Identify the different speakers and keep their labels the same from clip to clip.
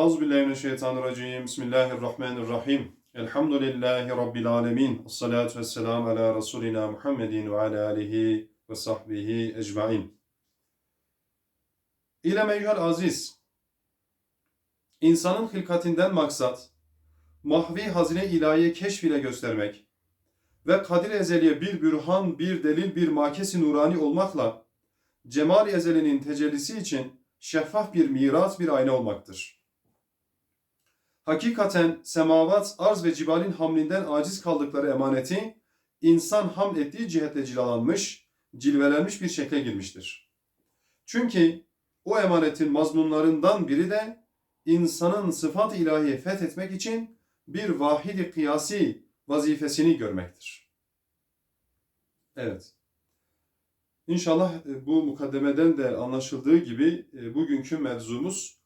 Speaker 1: Euzubillahimineşşeytanirracim. Bismillahirrahmanirrahim. Elhamdülillahi Rabbil alemin. Esselatu vesselamu ala Resulina Muhammedin ve ala alihi ve sahbihi ecmain. İlem eyyuhel aziz. İnsanın hilkatinden maksat, mahvi hazine ilahiye keşf ile göstermek ve kadir ezeliye bir bürhan, bir delil, bir makesi nurani olmakla cemal ezelinin tecellisi için şeffaf bir miras, bir ayna olmaktır. Hakikaten semavat, arz ve cibalin hamlinden aciz kaldıkları emaneti insan hamd ettiği cihetle cilalanmış, cilvelenmiş bir şekle girmiştir. Çünkü o emanetin mazmunlarından biri de insanın sıfat ilahiye fethetmek için bir vahidi kıyasi vazifesini görmektir. Evet. İnşallah e, bu mukaddemeden de anlaşıldığı gibi e, bugünkü mevzumuz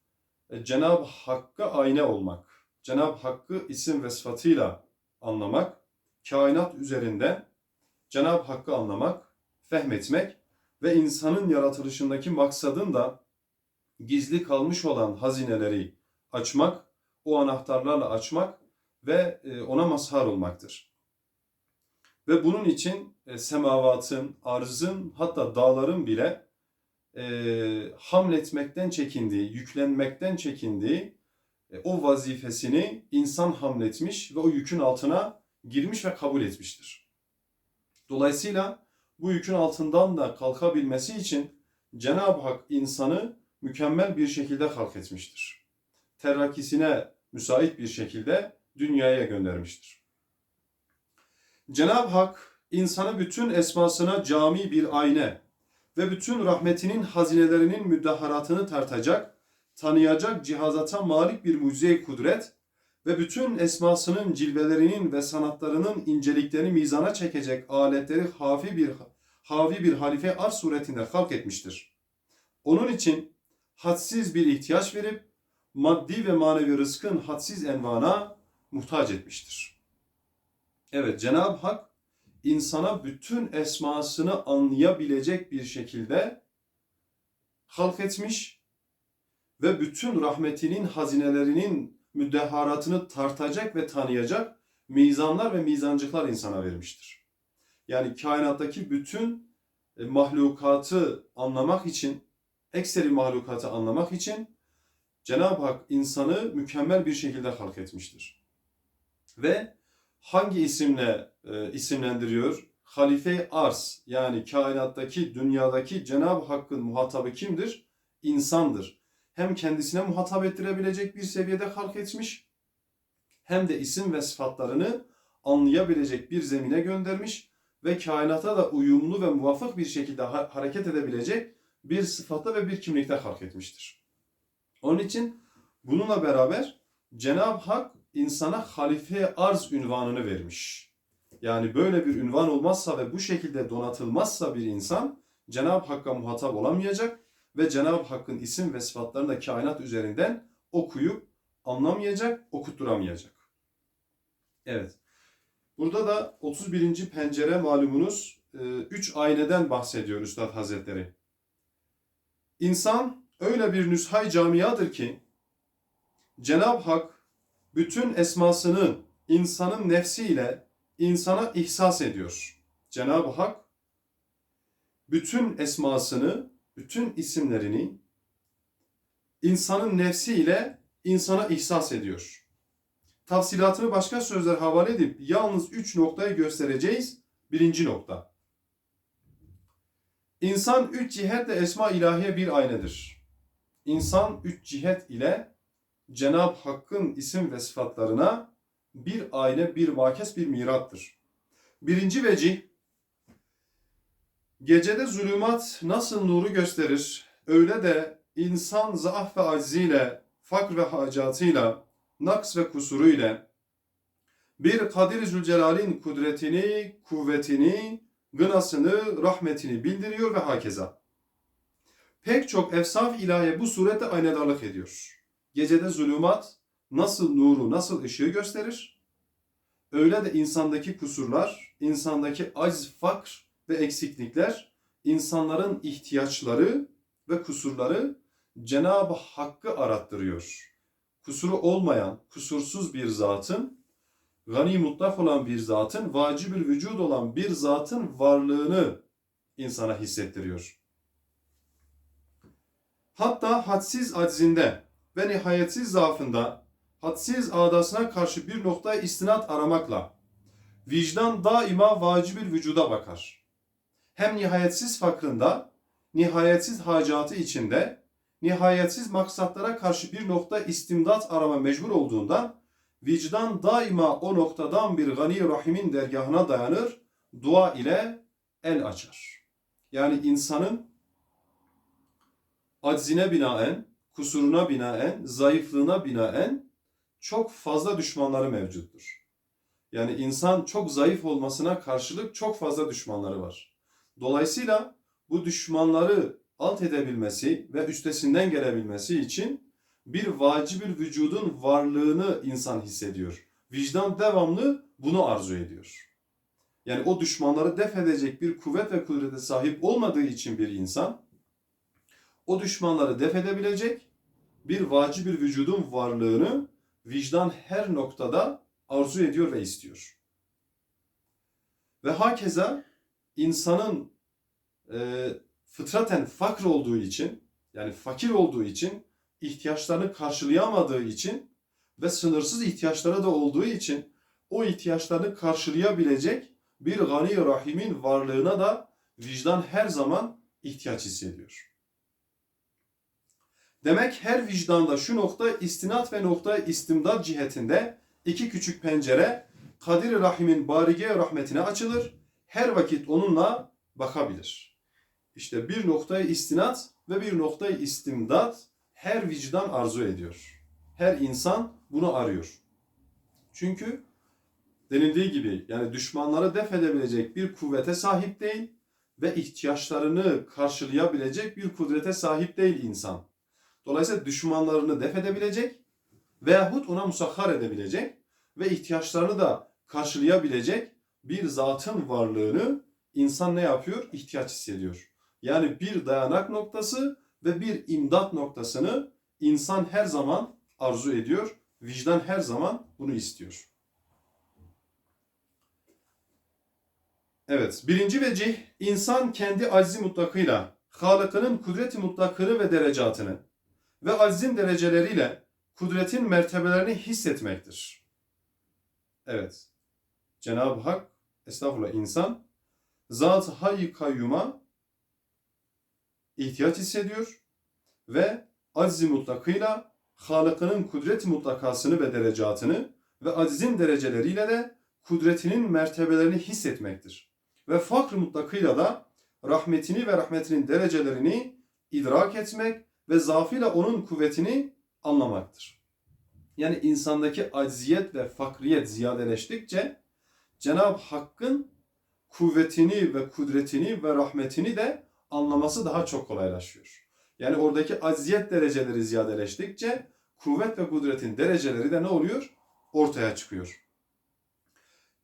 Speaker 1: e, Cenab-ı Hakk'a ayna olmak. Cenab-ı Hakk'ı isim ve sıfatıyla anlamak, kainat üzerinde Cenab-ı Hakk'ı anlamak, fehmetmek ve insanın yaratılışındaki maksadın da gizli kalmış olan hazineleri açmak, o anahtarlarla açmak ve ona mazhar olmaktır. Ve bunun için e, semavatın, arzın hatta dağların bile e, hamletmekten çekindiği, yüklenmekten çekindiği e, o vazifesini insan hamletmiş ve o yükün altına girmiş ve kabul etmiştir. Dolayısıyla bu yükün altından da kalkabilmesi için Cenab-ı Hak insanı mükemmel bir şekilde halk etmiştir. Terrakisine müsait bir şekilde dünyaya göndermiştir. Cenab-ı Hak insanı bütün esmasına cami bir ayna ve bütün rahmetinin hazinelerinin müddeharatını tartacak, tanıyacak cihazata malik bir mucize kudret ve bütün esmasının cilvelerinin ve sanatlarının inceliklerini mizana çekecek aletleri hafi bir havi bir halife arz suretinde halk etmiştir. Onun için hadsiz bir ihtiyaç verip maddi ve manevi rızkın hadsiz envana muhtaç etmiştir. Evet Cenab-ı Hak insana bütün esmasını anlayabilecek bir şekilde halk etmiş ve bütün rahmetinin hazinelerinin müddeharatını tartacak ve tanıyacak mizanlar ve mizancıklar insana vermiştir. Yani kainattaki bütün e, mahlukatı anlamak için, ekseri mahlukatı anlamak için Cenab-ı Hak insanı mükemmel bir şekilde halk etmiştir. Ve hangi isimle e, isimlendiriyor? Halife Arz yani kainattaki, dünyadaki Cenab-ı Hakk'ın muhatabı kimdir? İnsandır. Hem kendisine muhatap ettirebilecek bir seviyede halk etmiş, hem de isim ve sıfatlarını anlayabilecek bir zemine göndermiş ve kainata da uyumlu ve muvafık bir şekilde ha- hareket edebilecek bir sıfatta ve bir kimlikte halk etmiştir. Onun için bununla beraber Cenab-ı Hak insana halife arz ünvanını vermiş. Yani böyle bir ünvan olmazsa ve bu şekilde donatılmazsa bir insan Cenab-ı Hakk'a muhatap olamayacak ve Cenab-ı Hakk'ın isim ve sıfatlarını da kainat üzerinden okuyup anlamayacak, okutturamayacak. Evet. Burada da 31. pencere malumunuz 3 ayneden bahsediyor Üstad Hazretleri. İnsan öyle bir nüshay camiadır ki Cenab-ı Hak bütün esmasını insanın nefsiyle insana ihsas ediyor. Cenab-ı Hak bütün esmasını, bütün isimlerini insanın nefsiyle insana ihsas ediyor. Tafsilatını başka sözler havale edip yalnız üç noktayı göstereceğiz. Birinci nokta. İnsan üç cihetle esma ilahiye bir aynedir. İnsan üç cihet ile Cenab-ı Hakk'ın isim ve sıfatlarına bir aile, bir vakes, bir mirattır. Birinci vecih, gecede zulümat nasıl nuru gösterir, öyle de insan zaaf ve aciziyle, fakr ve hacatıyla, naks ve kusuruyla, bir Kadir Zülcelal'in kudretini, kuvvetini, gınasını, rahmetini bildiriyor ve hakeza. Pek çok efsaf ilahiye bu surette aynadarlık ediyor. Gecede zulümat nasıl nuru, nasıl ışığı gösterir? Öyle de insandaki kusurlar, insandaki aciz, fakr ve eksiklikler, insanların ihtiyaçları ve kusurları Cenab-ı Hakk'ı arattırıyor. kusuru olmayan, kusursuz bir zatın, gani mutlak olan bir zatın, vacibül vücud olan bir zatın varlığını insana hissettiriyor. Hatta hadsiz aczinde ve nihayetsiz zaafında hadsiz adasına karşı bir noktaya istinat aramakla vicdan daima vacibül vücuda bakar. Hem nihayetsiz fakrında, nihayetsiz hacatı içinde, nihayetsiz maksatlara karşı bir nokta istimdat arama mecbur olduğundan vicdan daima o noktadan bir gani rahimin dergahına dayanır, dua ile el açar. Yani insanın aczine binaen, kusuruna binaen, zayıflığına binaen çok fazla düşmanları mevcuttur. Yani insan çok zayıf olmasına karşılık çok fazla düşmanları var. Dolayısıyla bu düşmanları alt edebilmesi ve üstesinden gelebilmesi için bir vacibül vücudun varlığını insan hissediyor. Vicdan devamlı bunu arzu ediyor. Yani o düşmanları def edecek bir kuvvet ve kudrete sahip olmadığı için bir insan o düşmanları def edebilecek bir vacibül vücudun varlığını vicdan her noktada arzu ediyor ve istiyor. Ve hakeza insanın e, fıtraten fakr olduğu için yani fakir olduğu için ihtiyaçlarını karşılayamadığı için ve sınırsız ihtiyaçları da olduğu için o ihtiyaçlarını karşılayabilecek bir gani rahimin varlığına da vicdan her zaman ihtiyaç hissediyor. Demek her vicdanda şu nokta istinat ve nokta istimdad cihetinde iki küçük pencere Kadir Rahim'in barige rahmetine açılır. Her vakit onunla bakabilir. İşte bir noktayı istinat ve bir noktayı istimdat her vicdan arzu ediyor. Her insan bunu arıyor. Çünkü denildiği gibi yani düşmanları def edebilecek bir kuvvete sahip değil ve ihtiyaçlarını karşılayabilecek bir kudrete sahip değil insan. Dolayısıyla düşmanlarını def edebilecek veyahut ona musahhar edebilecek ve ihtiyaçlarını da karşılayabilecek bir zatın varlığını insan ne yapıyor? İhtiyaç hissediyor. Yani bir dayanak noktası ve bir imdat noktasını insan her zaman arzu ediyor. Vicdan her zaman bunu istiyor. Evet, birinci vecih insan kendi aczi mutlakıyla Halık'ının kudreti mutlakını ve derecatını ve aczin dereceleriyle kudretin mertebelerini hissetmektir. Evet. Cenab-ı Hak, estağfurullah insan, zat hayy kayyuma ihtiyaç hissediyor ve aczi mutlakıyla Halık'ının kudret mutlakasını ve derecatını ve aczin dereceleriyle de kudretinin mertebelerini hissetmektir. Ve fakr mutlakıyla da rahmetini ve rahmetinin derecelerini idrak etmek ve zaafıyla onun kuvvetini anlamaktır. Yani insandaki acziyet ve fakriyet ziyadeleştikçe Cenab-ı Hakk'ın kuvvetini ve kudretini ve rahmetini de anlaması daha çok kolaylaşıyor. Yani oradaki acziyet dereceleri ziyadeleştikçe kuvvet ve kudretin dereceleri de ne oluyor? Ortaya çıkıyor.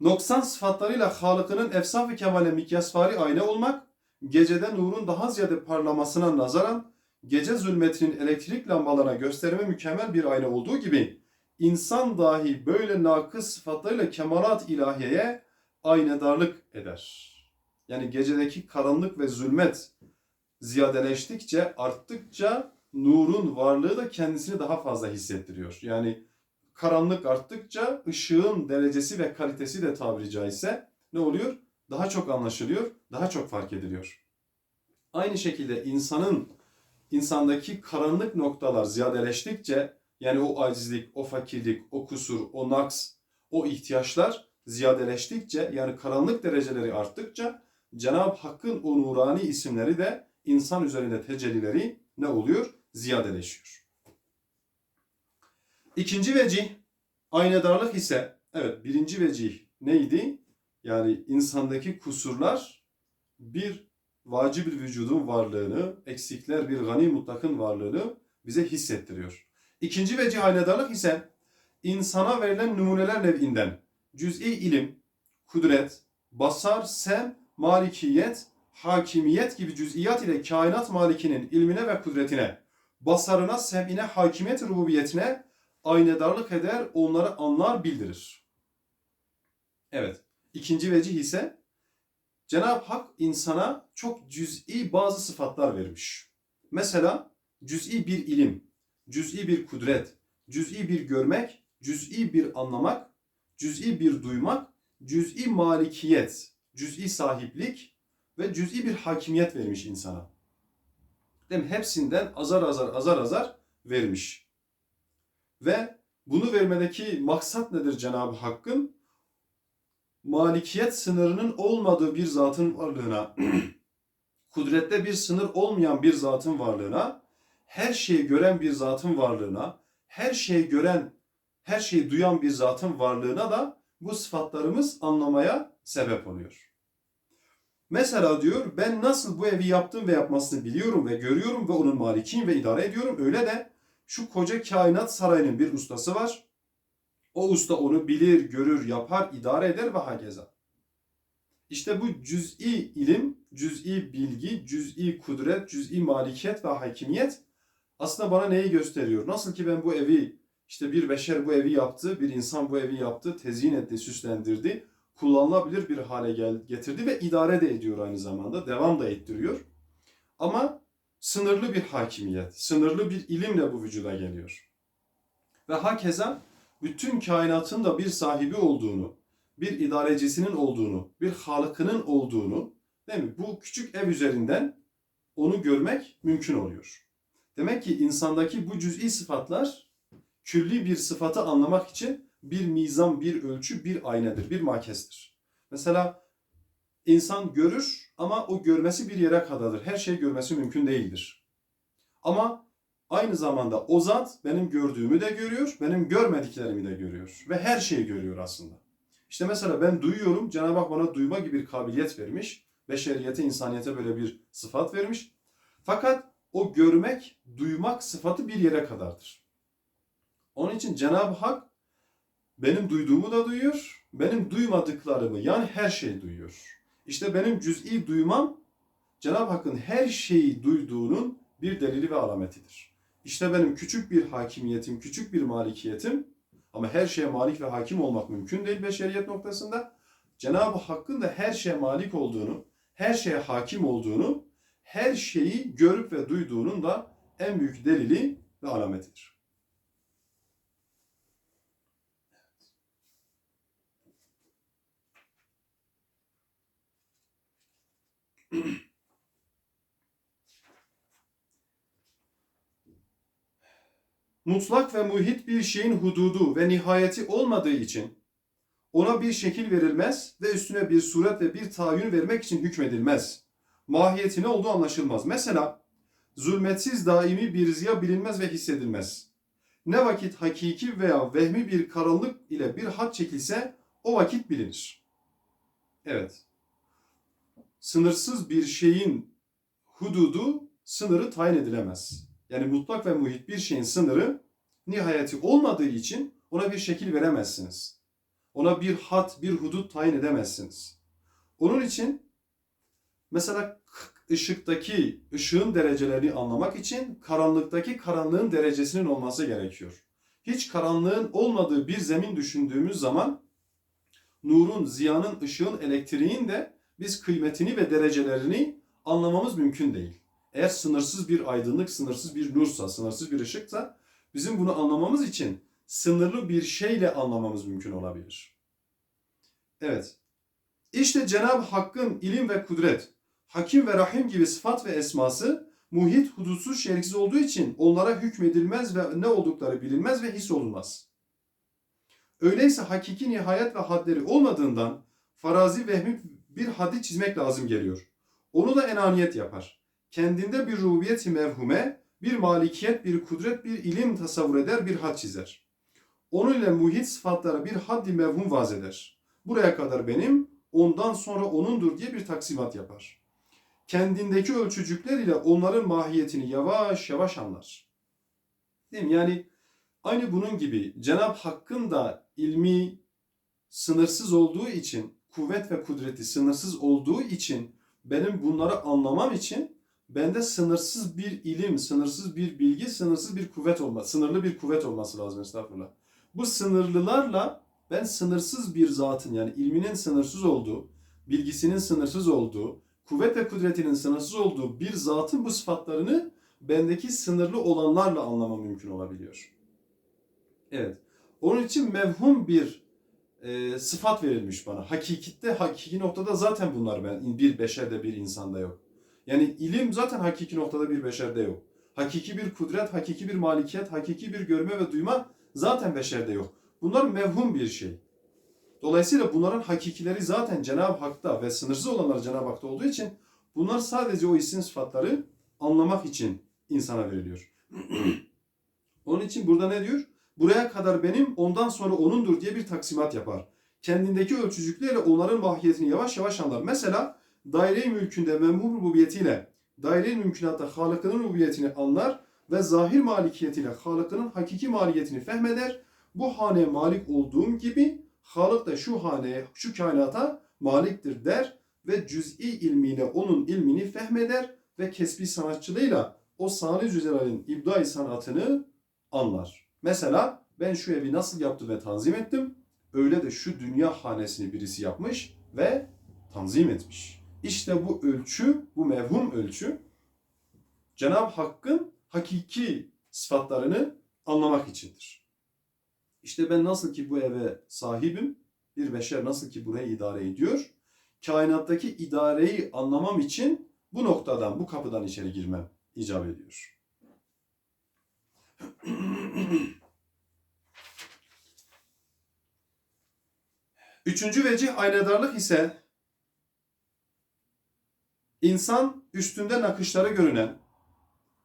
Speaker 1: Noksan sıfatlarıyla Halık'ının efsaf-ı kemale mikyasfari ayna olmak, gecede nurun daha ziyade parlamasına nazaran gece zulmetinin elektrik lambalarına gösterme mükemmel bir ayna olduğu gibi insan dahi böyle nakıs sıfatlarıyla kemalat ilahiyeye aynedarlık eder. Yani gecedeki karanlık ve zulmet ziyadeleştikçe, arttıkça nurun varlığı da kendisini daha fazla hissettiriyor. Yani karanlık arttıkça ışığın derecesi ve kalitesi de tabiri caizse ne oluyor? Daha çok anlaşılıyor, daha çok fark ediliyor. Aynı şekilde insanın insandaki karanlık noktalar ziyadeleştikçe yani o acizlik, o fakirlik, o kusur, o naks, o ihtiyaçlar ziyadeleştikçe yani karanlık dereceleri arttıkça Cenab-ı Hakk'ın o nurani isimleri de insan üzerinde tecellileri ne oluyor? Ziyadeleşiyor. İkinci vecih aynadarlık ise evet birinci vecih neydi? Yani insandaki kusurlar bir vacib bir vücudun varlığını, eksikler bir gani mutlakın varlığını bize hissettiriyor. İkinci vecih aynadarlık ise insana verilen numuneler nevinden cüz'i ilim, kudret, basar, sem, malikiyet, hakimiyet gibi cüz'iyat ile kainat malikinin ilmine ve kudretine, basarına, sem'ine, hakimiyet rububiyetine, aynedarlık eder, onları anlar, bildirir. Evet. İkinci vecih ise Cenab-ı Hak insana çok cüz'i bazı sıfatlar vermiş. Mesela cüz'i bir ilim, cüz'i bir kudret, cüz'i bir görmek, cüz'i bir anlamak, cüz'i bir duymak, cüz'i malikiyet, cüz'i sahiplik ve cüz'i bir hakimiyet vermiş insana. Mi? Hepsinden azar azar azar azar vermiş. Ve bunu vermedeki maksat nedir Cenab-ı Hakk'ın? Malikiyet sınırının olmadığı bir zatın varlığına, kudrette bir sınır olmayan bir zatın varlığına, her şeyi gören bir zatın varlığına, her şeyi gören, her şeyi duyan bir zatın varlığına da bu sıfatlarımız anlamaya sebep oluyor. Mesela diyor ben nasıl bu evi yaptım ve yapmasını biliyorum ve görüyorum ve onun malikiyim ve idare ediyorum. Öyle de şu koca kainat sarayının bir ustası var. O usta onu bilir, görür, yapar, idare eder ve hakeza. İşte bu cüz'i ilim, cüz'i bilgi, cüz'i kudret, cüz'i malikiyet ve hakimiyet aslında bana neyi gösteriyor? Nasıl ki ben bu evi, işte bir beşer bu evi yaptı, bir insan bu evi yaptı, tezyin etti, süslendirdi, kullanılabilir bir hale gel getirdi ve idare de ediyor aynı zamanda, devam da ettiriyor. Ama sınırlı bir hakimiyet, sınırlı bir ilimle bu vücuda geliyor. Ve hakeza bütün kainatın da bir sahibi olduğunu, bir idarecisinin olduğunu, bir halıkının olduğunu, değil mi? Bu küçük ev üzerinden onu görmek mümkün oluyor. Demek ki insandaki bu cüz'i sıfatlar külli bir sıfatı anlamak için bir mizan, bir ölçü, bir aynedir, bir makestir. Mesela insan görür ama o görmesi bir yere kadardır. Her şey görmesi mümkün değildir. Ama aynı zamanda o zat benim gördüğümü de görüyor, benim görmediklerimi de görüyor. Ve her şeyi görüyor aslında. İşte mesela ben duyuyorum, Cenab-ı Hak bana duyma gibi bir kabiliyet vermiş. Beşeriyete, insaniyete böyle bir sıfat vermiş. Fakat o görmek, duymak sıfatı bir yere kadardır. Onun için Cenab-ı Hak benim duyduğumu da duyuyor, benim duymadıklarımı yani her şeyi duyuyor. İşte benim cüz'i duymam Cenab-ı Hakk'ın her şeyi duyduğunun bir delili ve alametidir. İşte benim küçük bir hakimiyetim, küçük bir malikiyetim ama her şeye malik ve hakim olmak mümkün değil beşeriyet noktasında. Cenab-ı Hakk'ın da her şeye malik olduğunu, her şeye hakim olduğunu, her şeyi görüp ve duyduğunun da en büyük delili ve alametidir. Mutlak ve muhit bir şeyin hududu ve nihayeti olmadığı için ona bir şekil verilmez ve üstüne bir suret ve bir tayin vermek için hükmedilmez. Mahiyeti ne olduğu anlaşılmaz. Mesela zulmetsiz daimi bir ziya bilinmez ve hissedilmez. Ne vakit hakiki veya vehmi bir karanlık ile bir hat çekilse o vakit bilinir. Evet. Sınırsız bir şeyin hududu sınırı tayin edilemez. Yani mutlak ve muhit bir şeyin sınırı nihayeti olmadığı için ona bir şekil veremezsiniz. Ona bir hat, bir hudut tayin edemezsiniz. Onun için mesela ışıktaki ışığın derecelerini anlamak için karanlıktaki karanlığın derecesinin olması gerekiyor. Hiç karanlığın olmadığı bir zemin düşündüğümüz zaman nurun, ziyanın, ışığın, elektriğin de biz kıymetini ve derecelerini anlamamız mümkün değil. Eğer sınırsız bir aydınlık, sınırsız bir nursa, sınırsız bir ışıksa bizim bunu anlamamız için sınırlı bir şeyle anlamamız mümkün olabilir. Evet. İşte Cenab-ı Hakk'ın ilim ve kudret, hakim ve rahim gibi sıfat ve esması muhit hudutsuz şeriksiz olduğu için onlara hükmedilmez ve ne oldukları bilinmez ve his olunmaz. Öyleyse hakiki nihayet ve hadleri olmadığından farazi vehmi bir haddi çizmek lazım geliyor. Onu da enaniyet yapar. Kendinde bir rububiyeti mevhume, bir malikiyet, bir kudret, bir ilim tasavvur eder, bir had çizer. Onun ile muhit sıfatlara bir haddi mevhum vaz eder. Buraya kadar benim, ondan sonra onundur diye bir taksimat yapar. Kendindeki ölçücükler ile onların mahiyetini yavaş yavaş anlar. Değil mi? Yani aynı bunun gibi Cenab-ı Hakk'ın da ilmi sınırsız olduğu için, kuvvet ve kudreti sınırsız olduğu için benim bunları anlamam için bende sınırsız bir ilim, sınırsız bir bilgi, sınırsız bir kuvvet olma, sınırlı bir kuvvet olması lazım estağfurullah. Bu sınırlılarla ben sınırsız bir zatın yani ilminin sınırsız olduğu, bilgisinin sınırsız olduğu, kuvvet ve kudretinin sınırsız olduğu bir zatın bu sıfatlarını bendeki sınırlı olanlarla anlamam mümkün olabiliyor. Evet. Onun için mevhum bir e, sıfat verilmiş bana. Hakikitte, hakiki noktada zaten bunlar ben bir beşerde bir insanda yok. Yani ilim zaten hakiki noktada bir beşerde yok. Hakiki bir kudret, hakiki bir malikiyet, hakiki bir görme ve duyma zaten beşerde yok. Bunlar mevhum bir şey. Dolayısıyla bunların hakikileri zaten Cenab-ı Hak'ta ve sınırsız olanlar Cenab-ı Hak'ta olduğu için bunlar sadece o isim sıfatları anlamak için insana veriliyor. Onun için burada ne diyor? Buraya kadar benim, ondan sonra onundur diye bir taksimat yapar. Kendindeki ölçücükleriyle onların mahiyetini yavaş yavaş anlar. Mesela daire-i mülkünde memur rububiyetiyle daire-i mümkünatta Halık'ın rububiyetini anlar ve zahir malikiyetiyle Halık'ın hakiki maliyetini fehmeder. Bu haneye malik olduğum gibi Halık da şu haneye, şu kainata maliktir der ve cüz'i ilmiyle onun ilmini fehmeder ve kesbi sanatçılığıyla o sani cüzelalin ibdai sanatını anlar. Mesela ben şu evi nasıl yaptım ve tanzim ettim. Öyle de şu dünya hanesini birisi yapmış ve tanzim etmiş. İşte bu ölçü, bu mevhum ölçü Cenab-ı Hakk'ın hakiki sıfatlarını anlamak içindir. İşte ben nasıl ki bu eve sahibim, bir beşer nasıl ki burayı idare ediyor, kainattaki idareyi anlamam için bu noktadan, bu kapıdan içeri girmem icap ediyor. Üçüncü vecih aynadarlık ise insan üstünde nakışları görünen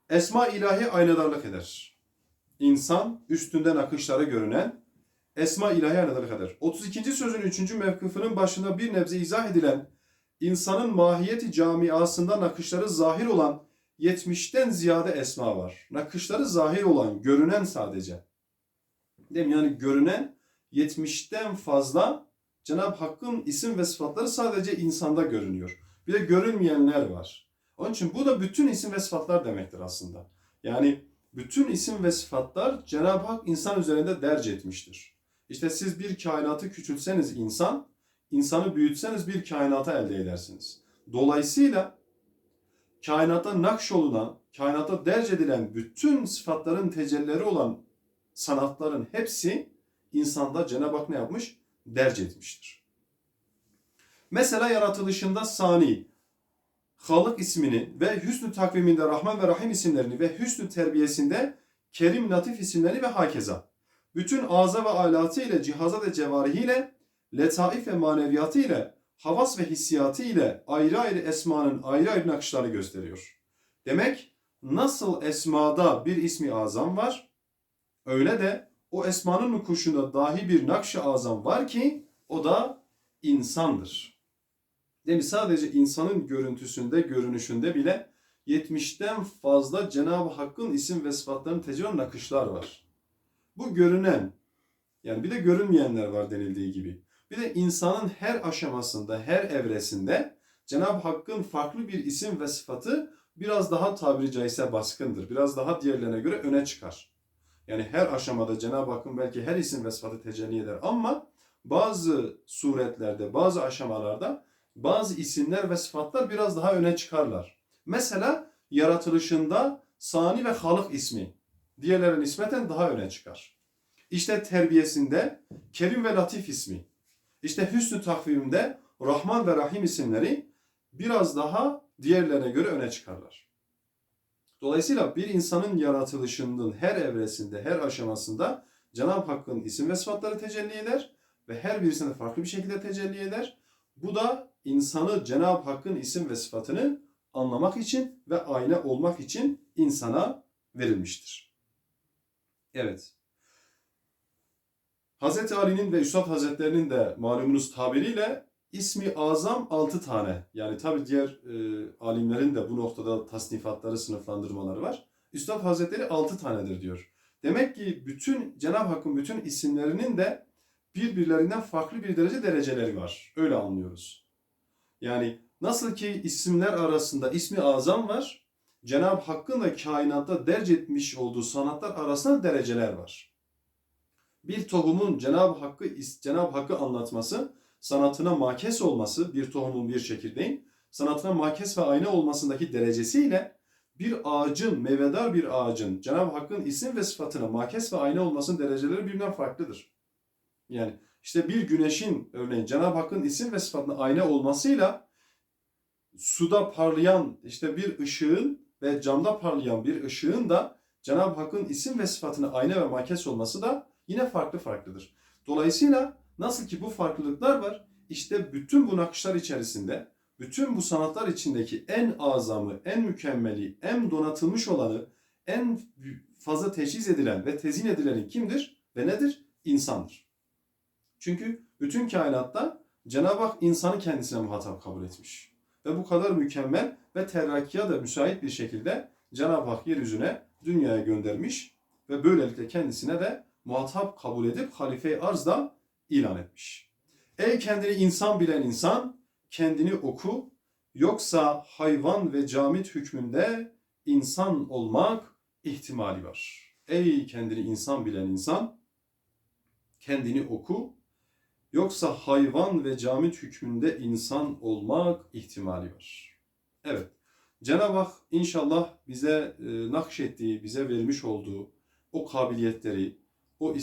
Speaker 1: esma ilahi aynadarlık eder. İnsan üstünde nakışları görünen esma ilahi aynadarlık eder. 32. sözün 3. mevkıfının başında bir nebze izah edilen insanın mahiyeti camiasında nakışları zahir olan 70'ten ziyade esma var. Nakışları zahir olan, görünen sadece. Değil mi? Yani görünen 70'ten fazla Cenab-ı Hakk'ın isim ve sıfatları sadece insanda görünüyor. Bir de görünmeyenler var. Onun için bu da bütün isim ve sıfatlar demektir aslında. Yani bütün isim ve sıfatlar Cenab-ı Hak insan üzerinde derc etmiştir. İşte siz bir kainatı küçültseniz insan, insanı büyütseniz bir kainata elde edersiniz. Dolayısıyla kainata nakşolunan, kainata derc edilen bütün sıfatların tecellileri olan sanatların hepsi insanda Cenab-ı Hak ne yapmış? Derc etmiştir. Mesela yaratılışında sani, Halık ismini ve Hüsnü takviminde Rahman ve Rahim isimlerini ve Hüsnü terbiyesinde Kerim Latif isimlerini ve hakeza. Bütün ağza ve alatı ile, cihaza ve cevarihi ile, letaif ve maneviyatı ile, havas ve hissiyatı ile ayrı ayrı esmanın ayrı ayrı nakışlarını gösteriyor. Demek nasıl esmada bir ismi azam var, öyle de o esmanın nukuşunda dahi bir nakş-ı azam var ki o da insandır. Mi? Sadece insanın görüntüsünde, görünüşünde bile 70'ten fazla Cenab-ı Hakk'ın isim ve sıfatlarının tecrübe nakışlar var. Bu görünen, yani bir de görünmeyenler var denildiği gibi. Bir de insanın her aşamasında, her evresinde Cenab-ı Hakk'ın farklı bir isim ve sıfatı biraz daha tabiri caizse baskındır. Biraz daha diğerlerine göre öne çıkar. Yani her aşamada Cenab-ı Hakk'ın belki her isim ve sıfatı tecelli eder ama bazı suretlerde, bazı aşamalarda bazı isimler ve sıfatlar biraz daha öne çıkarlar. Mesela yaratılışında Sani ve Halık ismi diğerlerine nispeten daha öne çıkar. İşte terbiyesinde Kerim ve Latif ismi, işte Hüsnü takviminde Rahman ve Rahim isimleri biraz daha diğerlerine göre öne çıkarlar. Dolayısıyla bir insanın yaratılışının her evresinde, her aşamasında Cenab-ı Hakk'ın isim ve sıfatları tecelli eder ve her birisinde farklı bir şekilde tecelli eder. Bu da insanı Cenab-ı Hakk'ın isim ve sıfatını anlamak için ve ayna olmak için insana verilmiştir. Evet. Hz. Ali'nin ve Üstad Hazretlerinin de malumunuz tabiriyle ismi azam 6 tane. Yani tabi diğer e, alimlerin de bu noktada tasnifatları, sınıflandırmaları var. Üstad Hazretleri 6 tanedir diyor. Demek ki bütün Cenab-ı Hakk'ın bütün isimlerinin de birbirlerinden farklı bir derece dereceleri var. Öyle anlıyoruz. Yani nasıl ki isimler arasında ismi azam var, Cenab-ı Hakk'ın da kainatta derc etmiş olduğu sanatlar arasında dereceler var. Bir tohumun Cenab-ı Hakk'ı Cenab-ı Hakk'ı anlatması, sanatına makes olması, bir tohumun bir çekirdeğin sanatına makes ve ayna olmasındaki derecesiyle bir ağacın, meyvedar bir ağacın Cenab-ı Hakk'ın isim ve sıfatına makes ve ayna olmasının dereceleri birbirinden farklıdır. Yani işte bir güneşin örneğin Cenab-ı Hakk'ın isim ve sıfatına ayna olmasıyla suda parlayan işte bir ışığın ve camda parlayan bir ışığın da Cenab-ı Hakk'ın isim ve sıfatına ayna ve makes olması da yine farklı farklıdır. Dolayısıyla nasıl ki bu farklılıklar var, işte bütün bu nakışlar içerisinde, bütün bu sanatlar içindeki en azamı, en mükemmeli, en donatılmış olanı, en fazla teşhis edilen ve tezin edilenin kimdir ve nedir? İnsandır. Çünkü bütün kainatta Cenab-ı Hak insanı kendisine muhatap kabul etmiş. Ve bu kadar mükemmel ve terrakkiya da müsait bir şekilde Cenab-ı Hak yeryüzüne, dünyaya göndermiş ve böylelikle kendisine de muhatap kabul edip halife-i arzda ilan etmiş. Ey kendini insan bilen insan, kendini oku, yoksa hayvan ve camit hükmünde insan olmak ihtimali var. Ey kendini insan bilen insan, kendini oku, yoksa hayvan ve camit hükmünde insan olmak ihtimali var. Evet, Cenab-ı Hak inşallah bize e, nakşettiği, bize vermiş olduğu o kabiliyetleri, o,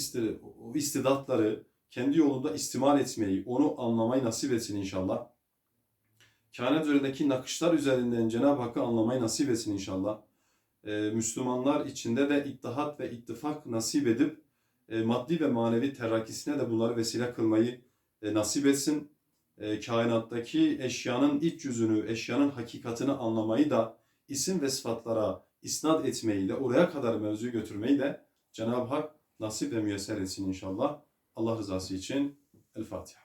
Speaker 1: o istidatları kendi yolunda istimal etmeyi, onu anlamayı nasip etsin inşallah. Kainat üzerindeki nakışlar üzerinden Cenab-ı Hakk'ı anlamayı nasip etsin inşallah. Ee, Müslümanlar içinde de ittihat ve ittifak nasip edip maddi ve manevi terrakisine de bunları vesile kılmayı e, nasip etsin. E, kainattaki eşyanın iç yüzünü, eşyanın hakikatini anlamayı da isim ve sıfatlara isnat etmeyi de oraya kadar mevzuyu götürmeyi de Cenab-ı Hak nasip ve müyesser etsin inşallah. Allah rızası için El Fatiha.